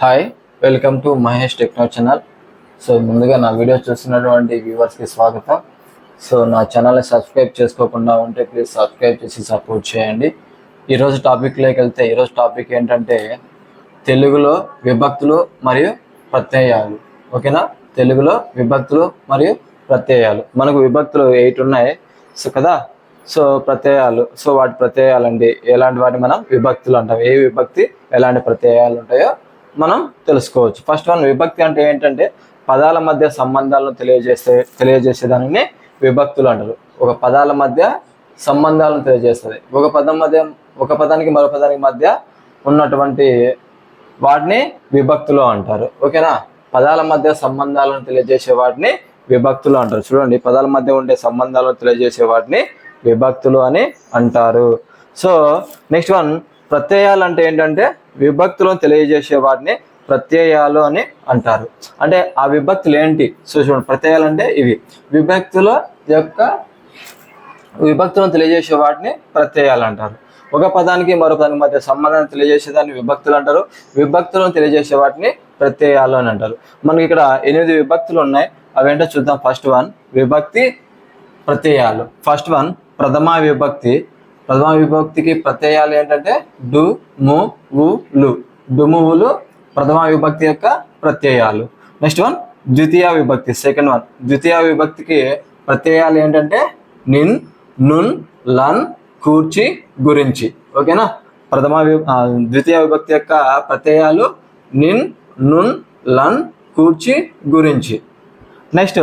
Hi welcome to Mahesh techno channel so ముందుగా నా video చూస్తున్నటువంటి వ్యూవర్స్కి స్వాగతం. సో నా ఛానల్ని సబ్స్క్రైబ్ చేసుకోకుండా ఉంటే ప్లీజ్ సబ్స్క్రైబ్ చేసి సపోర్ట్ చేయండి. ఈరోజు టాపిక్లోకి వెళ్తే ఈరోజు టాపిక్ ఏంటంటే తెలుగులో విభక్తులు మరియు ప్రత్యయాలు. ఓకేనా తెలుగులో విభక్తులు మరియు ప్రత్యయాలు. మనకు విభక్తులు ఎయిట్ ఉన్నాయి. సో కదా? సో ప్రత్యయాలు. సో వాటి ప్రత్యయాలు అండి ఎలాంటి వాటి మనం విభక్తులు అంటాం? ఏ విభక్తి ఎలాంటి ప్రత్యయాలు ఉంటాయో మనం తెలుసుకోవచ్చు. ఫస్ట్ వన్ విభక్తి అంటే ఏంటంటే పదాల మధ్య సంబంధాలను తెలియజేసే తెలియజేసే దానిని విభక్తులు అంటారు. ఒక పదాల మధ్య సంబంధాలను తెలియజేస్తుంది. ఒక పదం మధ్య ఒక పదానికి మరో పదానికి మధ్య ఉన్నటువంటి వాటిని విభక్తులు అంటారు. ఓకేనా పదాల మధ్య సంబంధాలను తెలియజేసే వాటిని విభక్తులు అంటారు. చూడండి పదాల మధ్య ఉండే సంబంధాలను తెలియజేసే వాటిని విభక్తులు అని అంటారు. సో నెక్స్ట్ వన్ ప్రత్యయాలు అంటే ఏంటంటే విభక్తులను తెలియజేసే వాటిని ప్రత్యయాలు అని అంటారు. అంటే ఆ విభక్తులు ఏంటి సో చూడండి ప్రత్యయాలు అంటే ఇవి. విభక్తుల యొక్క విభక్తులను తెలియజేసే వాటిని ప్రత్యయాలు అంటారు. ఒక పదానికి మరో పదానికి మధ్య సంబంధాన్ని తెలియజేసేదాన్ని విభక్తులు అంటారు. విభక్తులను తెలియజేసే వాటిని ప్రత్యయాలు అని అంటారు. మనకి ఇక్కడ ఎనిమిది విభక్తులు ఉన్నాయి. అవేంటో చూద్దాం. ఫస్ట్ వన్ విభక్తి ప్రత్యయాలు. ఫస్ట్ వన్ ప్రథమ విభక్తి ప్రథమ విభక్తికి ప్రత్యయాలు ఏంటంటే డు ము ఉ లు. డుమువులు ప్రథమ విభక్తి యొక్క ప్రత్యయాలు. నెక్స్ట్ వన్ ద్వితీయ విభక్తి సెకండ్ వన్ ద్వితీయ విభక్తికి ప్రత్యయాలు ఏంటంటే నిన్ నున్ లన్ కూర్చి గురించి. ఓకేనా? ప్రథమ వి- ద్వితీయ విభక్తి యొక్క ప్రత్యయాలు నిన్ నున్ లన్ కూర్చి గురించి. నెక్స్ట్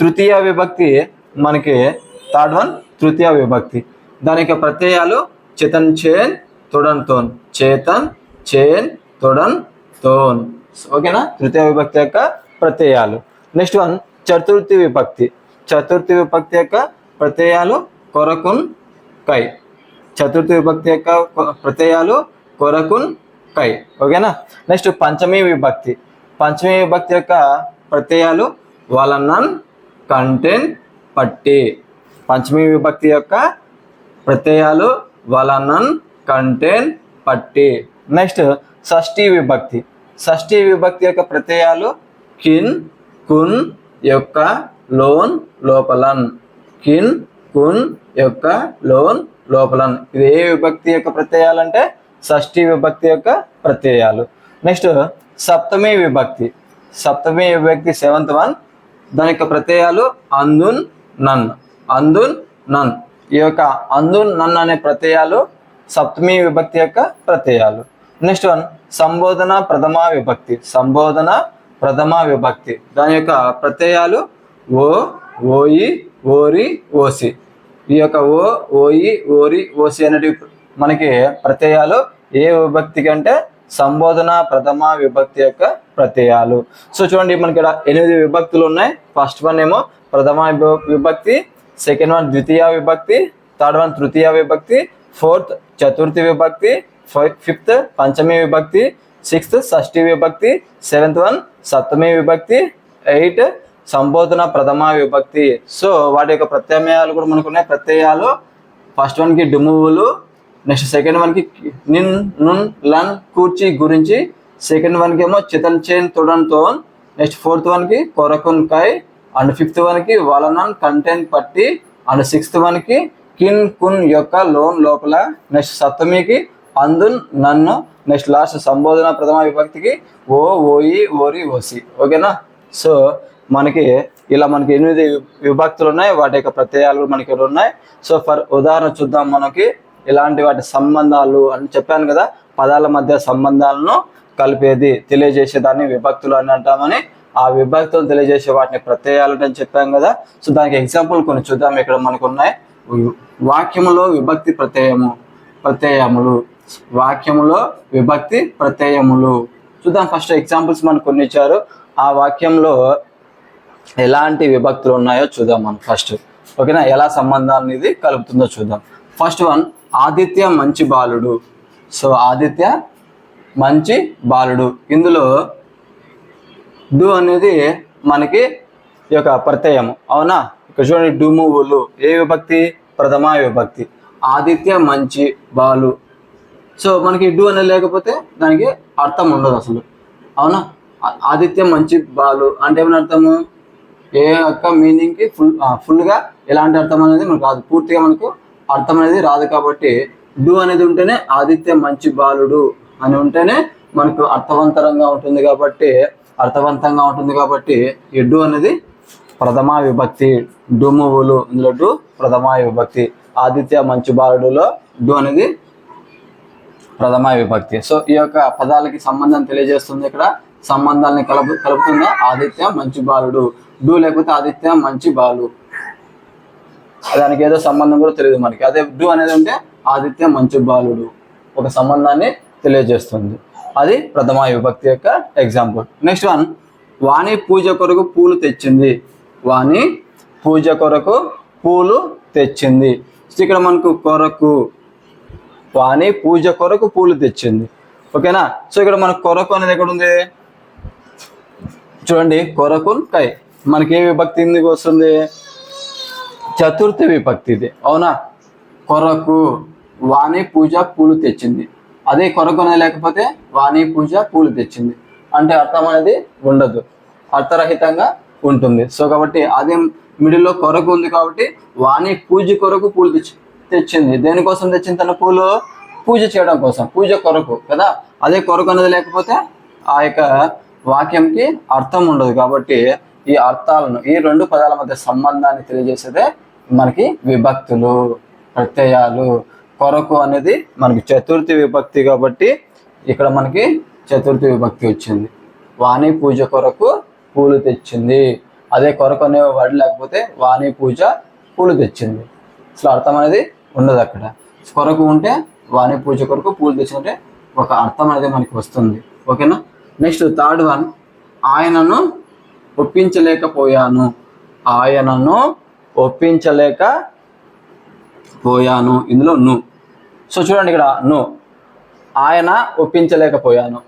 తృతీయ విభక్తి మనకి థర్డ్ వన్ తృతీయ విభక్తి. దాని యొక్క ప్రత్యయాలు చేతన్ చేన్ తొడన్ తోన్. చేతన్ చేన్ తొడన్ తోన్. ఓకేనా తృతీయ విభక్తి యొక్క ప్రత్యయాలు. నెక్స్ట్ వన్ చతుర్థి విభక్తి. చతుర్థి విభక్తి యొక్క ప్రత్యయాలు కొరకున్ కై. చతుర్థి విభక్తి యొక్క ప్రత్యయాలు కొరకున్ కై. ఓకేనా నెక్స్ట్ పంచమీ విభక్తి. పంచమీ విభక్తి యొక్క ప్రత్యయాలు వలనన్ కంటెంట్ పట్టి. పంచమీ విభక్తి యొక్క ప్రత్యయాలు వలనన్ కంటెంట్ పట్టి. నెక్స్ట్ షష్ఠీ విభక్తి. షష్ఠీ విభక్తి యొక్క ప్రత్యయాలు కిన్ కున్ యొక్క లోన్ లోపలన్. కిన్ కున్ యొక్క లోన్ లోపలన్. ఇది ఏ విభక్తి యొక్క ప్రత్యయాలు అంటే షష్ఠీ విభక్తి యొక్క ప్రత్యయాలు. నెక్స్ట్ సప్తమి విభక్తి. సప్తమి విభక్తి సెవెంత్ వన్. దాని యొక్క ప్రత్యయాలు అందున్ నన్. అందున్ నన్. ఈ యొక్క అందు నన్ను అనే ప్రత్యయాలు సప్తమి విభక్తి యొక్క ప్రత్యయాలు. నెక్స్ట్ వన్ సంబోధన ప్రథమ విభక్తి. సంబోధన ప్రథమ విభక్తి. దాని యొక్క ప్రత్యయాలు ఓ ఓయి ఓరి ఓసి. ఈ యొక్క ఓ ఓయి ఓరి ఓసి అనేటివి మనకి ప్రత్యయాలు. ఏ విభక్తి కంటే సంబోధన ప్రథమ విభక్తి యొక్క ప్రత్యయాలు. సో చూడండి మనకి ఇక్కడ ఎనిమిది విభక్తులు ఉన్నాయి. ఫస్ట్ వన్ ఏమో ప్రథమ విభ- విభక్తి సెకండ్ వన్ ద్వితీయ విభక్తి థర్డ్ వన్ తృతీయ విభక్తి ఫోర్త్ చతుర్థి విభక్తి ఫిఫ్త్ పంచమి విభక్తి సిక్స్త్ షష్ఠి విభక్తి సెవెంత్ వన్ సప్తమి విభక్తి ఎయిట్ సంబోధన ప్రథమ విభక్తి. సో వాటి యొక్క ప్రత్యామ్నాయాలు కూడా మనకు ఉన్నాయి. ప్రత్యయాలు ఫస్ట్ వన్కి డుమువులు నెక్స్ట్ సెకండ్ వన్కి నిన్ నున్ లన్ కూర్చి గురించి సెకండ్ వన్కి ఏమో చితన్ చేన్ తుడన్ తోన్ నెక్స్ట్ ఫోర్త్ వన్కి కొరకున్ కై అండ్ ఫిఫ్త్ వన్కి వలనన్ కంటెంట్ పట్టి అండ్ సిక్స్త్ వన్కి కిన్ కున్ యొక్క లోన్ లోపల నెక్స్ట్ సప్తమికి అందున్ నన్ను నెక్స్ట్ లాస్ట్ సంబోధన ప్రథమ విభక్తికి ఓ ఓయి ఓరి ఓసి. ఓకేనా? సో మనకి ఇలా మనకి ఎనిమిది విభక్తులు ఉన్నాయి వాటి యొక్క ప్రత్యయాలు మనకి ఉన్నాయి. సో ఫర్ ఉదాహరణ చూద్దాం మనకి. ఇలాంటి వాటి సంబంధాలు అని చెప్పాను కదా. పదాల మధ్య సంబంధాలను కలిపేది తెలియజేసే దాన్ని విభక్తులు అని అంటామని ఆ విభక్తులు తెలియజేసే వాటిని ప్రత్యయాలు అని చెప్పాం కదా. సో దానికి ఎగ్జాంపుల్ కొన్ని చూద్దాం. ఇక్కడ మనకు ఉన్నాయి వాక్యములో విభక్తి ప్రత్యయము ప్రత్యయములు. వాక్యములో విభక్తి ప్రత్యయములు. చూద్దాం ఫస్ట్ ఎగ్జాంపుల్స్ మనకు కొన్ని ఇచ్చారు. ఆ వాక్యంలో ఎలాంటి విభక్తులు ఉన్నాయో చూద్దాం మనం ఫస్ట్ ఓకేనా? ఎలా సంబంధాన్ని ఇది కలుపుతుందో చూద్దాం. ఫస్ట్ వన్ ఆదిత్య మంచి బాలుడు. సో ఆదిత్య మంచి బాలుడు. ఇందులో డు అనేది మనకి ఈ యొక్క ప్రత్యయము. అవునా? ఇక్కడ చూడండి డుమువులు ఏ విభక్తి? ప్రథమ విభక్తి. ఆదిత్య మంచి బాలు. సో మనకి డు అనేది లేకపోతే దానికి అర్థం ఉండదు అసలు. అవునా? ఆదిత్య మంచి బాలు అంటే ఏమని అర్థము? ఏ యొక్క మీనింగ్కి ఫుల్ ఫుల్గా ఎలాంటి అర్థం అనేది మనకు రాదు. పూర్తిగా మనకు అర్థం అనేది రాదు కాబట్టి డు అనేది ఉంటేనే ఆదిత్య మంచి బాలుడు అని ఉంటేనే మనకు అర్థవంతరంగా ఉంటుంది కాబట్టి అర్థవంతంగా ఉంటుంది కాబట్టి ఈ డు అనేది ప్రథమా విభక్తి. డుమువులు ఇందులో డు ప్రథమా విభక్తి. ఆదిత్య మంచి బాలుడులో డు అనేది ప్రథమా విభక్తి. సో ఈ యొక్క పదాలకి సంబంధం తెలియజేస్తుంది ఇక్కడ. సంబంధాలని కలుపు కలుపుతుందా ఆదిత్య మంచి బాలుడు. డు లేకపోతే ఆదిత్య మంచి బాలు. దానికి ఏదో సంబంధం కూడా తెలియదు మనకి. అదే డు అనేది ఉంటే ఆదిత్య మంచి బాలుడు. ఒక సంబంధాన్ని తెలియజేస్తుంది. అది ప్రథమ విభక్తి యొక్క ఎగ్జాంపుల్ నెక్స్ట్ వన్ వాణి పూజ కొరకు పూలు తెచ్చింది. వాణి పూజ కొరకు పూలు తెచ్చింది. సో ఇక్కడ మనకు కొరకు. వాణి పూజ కొరకు పూలు తెచ్చింది. ఓకేనా సో ఇక్కడ మనకు కొరకు అనేది ఎక్కడ ఉంది చూడండి కొరకు కై. మనకి ఏ విభక్తి ఎందుకు వస్తుంది? చతుర్థి విభక్తి ఇది. అవునా? కొరకు వాణి పూజ పూలు తెచ్చింది. అదే కొరకు అనేది లేకపోతే వాణి పూజ పూలు తెచ్చింది. అంటే అర్థం అనేది ఉండదు. అర్థరహితంగా ఉంటుంది. సో కాబట్టి అదే మిడిల్లో కొరకు ఉంది కాబట్టి వాణి పూజ కొరకు పూలు తెచ్చి తెచ్చింది. దేనికోసం తెచ్చింది తన పూలు? పూజ చేయడం కోసం. పూజ కొరకు కదా? అదే కొరకు అనేది లేకపోతే ఆ యొక్క వాక్యంకి అర్థం ఉండదు కాబట్టి ఈ అర్థాలను ఈ రెండు పదాల మధ్య సంబంధాన్ని తెలియజేసేదే మనకి విభక్తులు ప్రత్యయాలు. కొరకు అనేది మనకి చతుర్థి విభక్తి కాబట్టి ఇక్కడ మనకి చతుర్థి విభక్తి వచ్చింది. వాణి పూజ కొరకు పూలు తెచ్చింది. అదే కొరకు అనే వర్డ్ లేకపోతే వాణి పూజ పూలు తెచ్చింది. అసలు అర్థం అనేది ఉండదు అక్కడ. కొరకు ఉంటే వాణి పూజ కొరకు పూలు తెచ్చిందంటే ఒక అర్థం అనేది మనకి వస్తుంది. ఓకేనా? నెక్స్ట్ థర్డ్ వన్ ఆయనను ఒప్పించలేకపోయాను. ఆయనను ఒప్పించలేక పోయాను. ఇందులో ను. సో చూడండి ఇక్కడ ను. ఆయన ఒప్పించలేకపోయాను.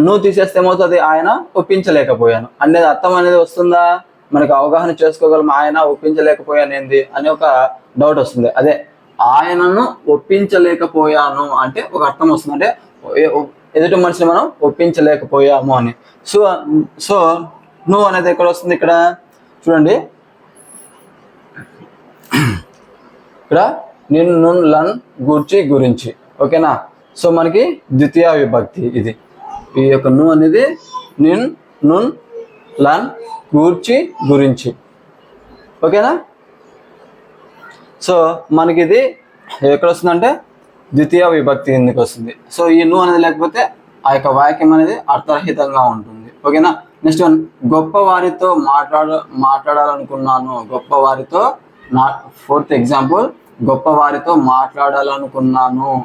నువ్వు తీసేస్తే ఏమవుతుంది? ఆయన ఒప్పించలేకపోయాను. అనేది అర్థం అనేది వస్తుందా? మనకు అవగాహన చేసుకోగలం. ఆయన ఒప్పించలేకపోయాను ఏంది? అని ఒక డౌట్ వస్తుంది. అదే ఆయనను ఒప్పించలేకపోయాను అంటే ఒక అర్థం వస్తుంది. అంటే ఎదుటి మనిషిని మనం ఒప్పించలేకపోయాము అని. సో సో నువ్వు అనేది ఎక్కడ వస్తుంది ఇక్కడ? చూడండి. ఇక్కడ నిన్ను లన్ గూర్చి గురించి. ఓకేనా? సో మనకి ద్వితీయ విభక్తి ఇది. ఈ యొక్క ను అనేది నిన్ నున్ లన్ గూర్చి గురించి. ఓకేనా? సో మనకి ఇది ఎక్కడ వస్తుందంటే ద్వితీయ విభక్తి ఎందుకు వస్తుంది? సో ఈ ను అనేది లేకపోతే ఆ యొక్క వాక్యం అనేది అర్థరహితంగా ఉంటుంది. ఓకేనా? నెక్స్ట్ వన్ గొప్ప వారితో మాట్లాడ మాట్లాడాలనుకున్నాను. గొప్ప వారితో నా ఫోర్త్ ఎగ్జాంపుల్ గొప్పవారితో మాట్లాడాలనుకున్నాను.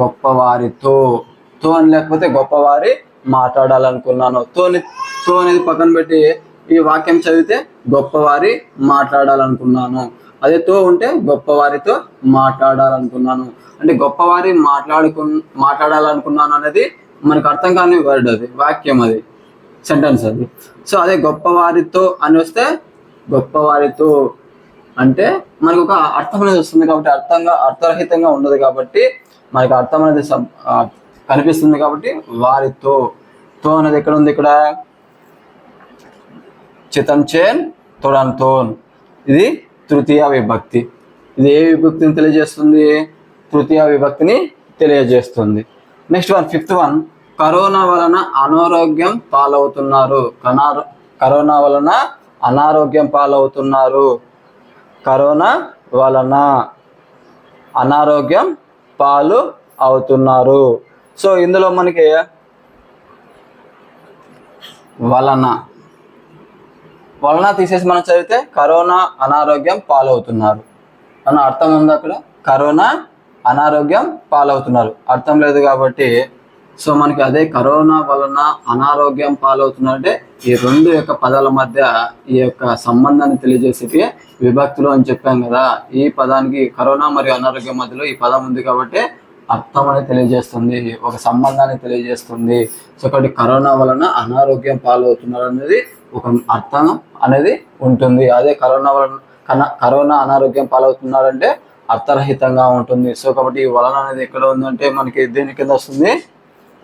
గొప్పవారితో. తో అని లేకపోతే గొప్పవారి మాట్లాడాలనుకున్నాను. తోని తో అనేది పక్కన పెట్టి ఈ వాక్యం చదివితే గొప్పవారి మాట్లాడాలనుకున్నాను. అదే తో ఉంటే గొప్పవారితో మాట్లాడాలనుకున్నాను. అంటే గొప్పవారి మాట్లాడుకు మాట్లాడాలనుకున్నాను అనేది మనకు అర్థం కాని వర్డ్ అది వాక్యం అది సెంటెన్స్ అది. సో అదే గొప్పవారితో అని వస్తే గొప్పవారితో. అంటే మనకు ఒక అర్థం అనేది వస్తుంది కాబట్టి అర్థంగా అర్థరహితంగా ఉండదు కాబట్టి మనకు అర్థం అనేది కనిపిస్తుంది కాబట్టి వారితో తో. అనేది ఎక్కడ ఉంది ఇక్కడ? చితన్ చేన్ తోడన్ తోన్. ఇది తృతీయ విభక్తి. ఇది ఏ విభక్తిని తెలియజేస్తుంది? తృతీయ విభక్తిని తెలియజేస్తుంది. Next one fifth one. Corona వలన అనారోగ్యం పాలవుతున్నారు. కనారో కరోనా వలన అనారోగ్యం పాలవుతున్నారు. కరోనా వలన అనారోగ్యం పాలు అవుతున్నారు. సో ఇందులో మనకి వలన వలన తీసేసి మనం చదివితే కరోనా అనారోగ్యం పాలవుతున్నారు. అన్న అర్థం ఉంది అక్కడ? కరోనా అనారోగ్యం పాలవుతున్నారు. అర్థం లేదు కాబట్టి సో మనకి అదే కరోనా వలన అనారోగ్యం పాలవుతున్నారు ఈ రెండు యొక్క పదాల మధ్య ఈ యొక్క సంబంధాన్ని తెలియజేసేటి విభక్తులు అని చెప్పాం కదా. ఈ పదానికి కరోనా మరియు అనారోగ్యం మధ్యలో ఈ పదం ఉంది కాబట్టి అర్థం అనేది తెలియజేస్తుంది ఒక సంబంధాన్ని తెలియజేస్తుంది. సో ఒకటి కరోనా వలన అనారోగ్యం పాలవుతున్నారు అనేది ఒక అర్థం అనేది ఉంటుంది. అదే కరోనా వలన కన- కరోనా అనారోగ్యం పాలవుతున్నారంటే అర్థరహితంగా ఉంటుంది. సో కాబట్టి ఈ వలన అనేది ఎక్కడ ఉందంటే మనకి దీని కింద వస్తుంది?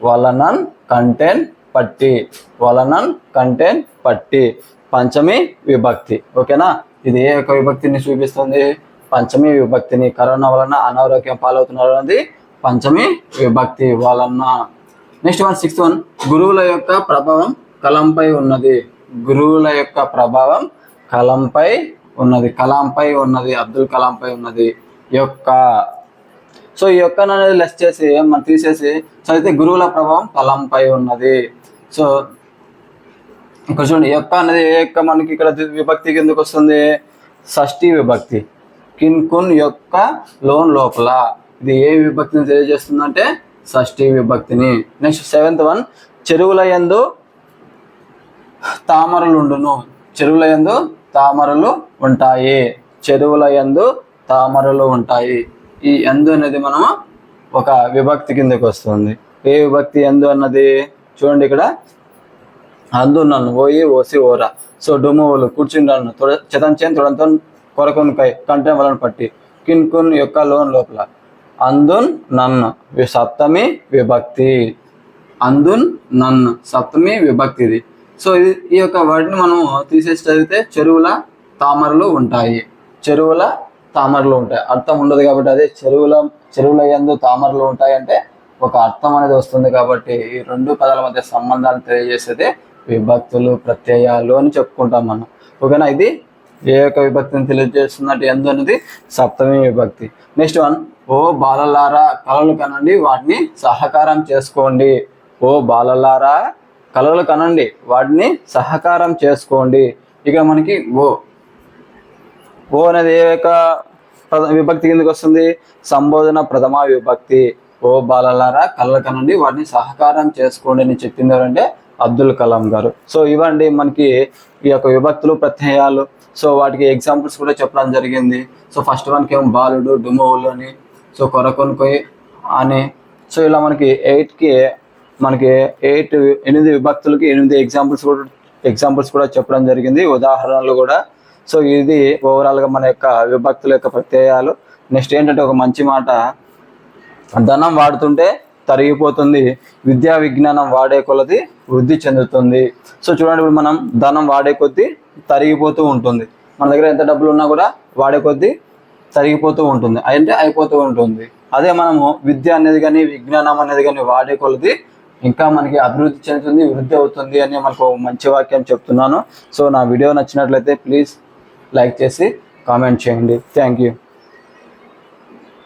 వలనన్ కంటెంట్ పట్టి. వలనన్ కంటెంట్ పట్టి. పంచమి విభక్తి. ఓకేనా? ఇది ఏ యొక్క విభక్తిని చూపిస్తుంది? పంచమి విభక్తిని. కరోనా వలన అనారోగ్యం పాలవుతున్నారు అనేది పంచమి విభక్తి వలన. Next one sixth one. గురువుల యొక్క ప్రభావం కలంపై ఉన్నది. గురువుల యొక్క ప్రభావం కలంపై ఉన్నది. కలాంపై ఉన్నది. అబ్దుల్ కలాంపై ఉన్నది. యొక్క సో ఈ యొక్క అనేది లెస్ చేసి మనం తీసేసి సో అయితే గురువుల ప్రభావం ఫలంపై ఉన్నది. సో ఇక్కడ చూడండి యొక్క అనేది యొక్క మనకి ఇక్కడ విభక్తి కిందకు వస్తుంది? షష్ఠి విభక్తి. కిన్ కున్ యొక్క లోన్ లోపల. ఇది ఏ విభక్తిని తెలియజేస్తుందంటే షష్ఠి విభక్తిని. నెక్స్ట్ సెవెంత్ వన్ చెరువుల యందు తామరలుండును. చెరువుల యందు తామరలు ఉంటాయి. చెరువుల యందు తామరలు ఉంటాయి. ఈ ఎందు అనేది మనము ఒక విభక్తి కిందకి వస్తుంది. ఏ విభక్తి ఎందు అన్నది చూడండి ఇక్కడ. అందు నన్ను ఓయి ఓసి ఓరా. సో డుమ్మువులు కూర్చుంటాను తొడ చెతంచేన్ తొడంతో కొరకొనికై కంటే వలన పట్టి. కిన్ కున్ యొక్క లోన్ లోపల. అందున్ నన్ను సప్తమి విభక్తి. అందున్ నన్ను సప్తమి విభక్తి ఇది సో ఇది ఈ యొక్క వర్డ్ని మనం తీసేసి చదివితే చెరువుల తామరలు ఉంటాయి. చెరువుల తామరలు ఉంటాయి. అర్థం ఉండదు కాబట్టి అదే చెరువుల చెరువుల ఎందు తామరలు ఉంటాయి అంటే ఒక అర్థం అనేది వస్తుంది కాబట్టి ఈ రెండు పదాల మధ్య సంబంధాన్ని తెలియజేసేది విభక్తులు ప్రత్యయాలు అని చెప్పుకుంటాం మనం. ఓకేనా? ఇది ఏ యొక్క విభక్తిని తెలియజేస్తున్నట్టు ఎందు అనేది సప్తమి విభక్తి. నెక్స్ట్ వన్ ఓ బాలలారా కళలు కనండి వాటిని సహకారం చేసుకోండి. ఓ బాలలారా కళలు కనండి వాటిని సహకారం చేసుకోండి. ఇక మనకి ఓ. ఓ అనేది ఏ యొక్క విభక్తి కిందకి వస్తుంది. సంబోధన ప్రథమ విభక్తి. ఓ బాలలారా కళ్ళ కనండి వాటిని సహకారం చేసుకోండి అని చెప్పింది ఎవరంటే అబ్దుల్ కలాం గారు. సో ఇవ్వండి మనకి ఈ యొక్క విభక్తులు ప్రత్యయాలు. సో వాటికి ఎగ్జాంపుల్స్ కూడా చెప్పడం జరిగింది. సో ఫస్ట్ వన్కి ఏమో బాలుడు డుమోవులు అని. సో కొరకొనుకోయి అని. సో ఇలా మనకి ఎయిట్కి మనకి ఎయిట్ ఎనిమిది విభక్తులకి ఎనిమిది ఎగ్జాంపుల్స్ కూడా ఎగ్జాంపుల్స్ కూడా చెప్పడం జరిగింది. ఉదాహరణలు కూడా సో ఇది ఓవరాల్గా మన యొక్క విభక్తుల యొక్క ప్రత్యయాలు. నెక్స్ట్ ఏంటంటే ఒక మంచి మాట. ధనం వాడుతుంటే తరిగిపోతుంది. విద్యా విజ్ఞానం వాడే కొలది వృద్ధి చెందుతుంది. సో చూడండి ఇప్పుడు మనం ధనం వాడే కొద్దీ తరిగిపోతూ ఉంటుంది. మన దగ్గర ఎంత డబ్బులు ఉన్నా కూడా వాడే కొద్దీ తరిగిపోతూ ఉంటుంది. అంటే అయిపోతూ ఉంటుంది. అదే మనము విద్య అనేది కానీ విజ్ఞానం అనేది కానీ వాడే కొలది ఇంకా మనకి అభివృద్ధి చెందుతుంది వృద్ధి అవుతుంది అని మనకు మంచి వాక్యం చెప్తున్నాను. సో నా వీడియో నచ్చినట్లయితే ప్లీజ్ లైక్ చేసి కామెంట్ చేయండి. Thank you.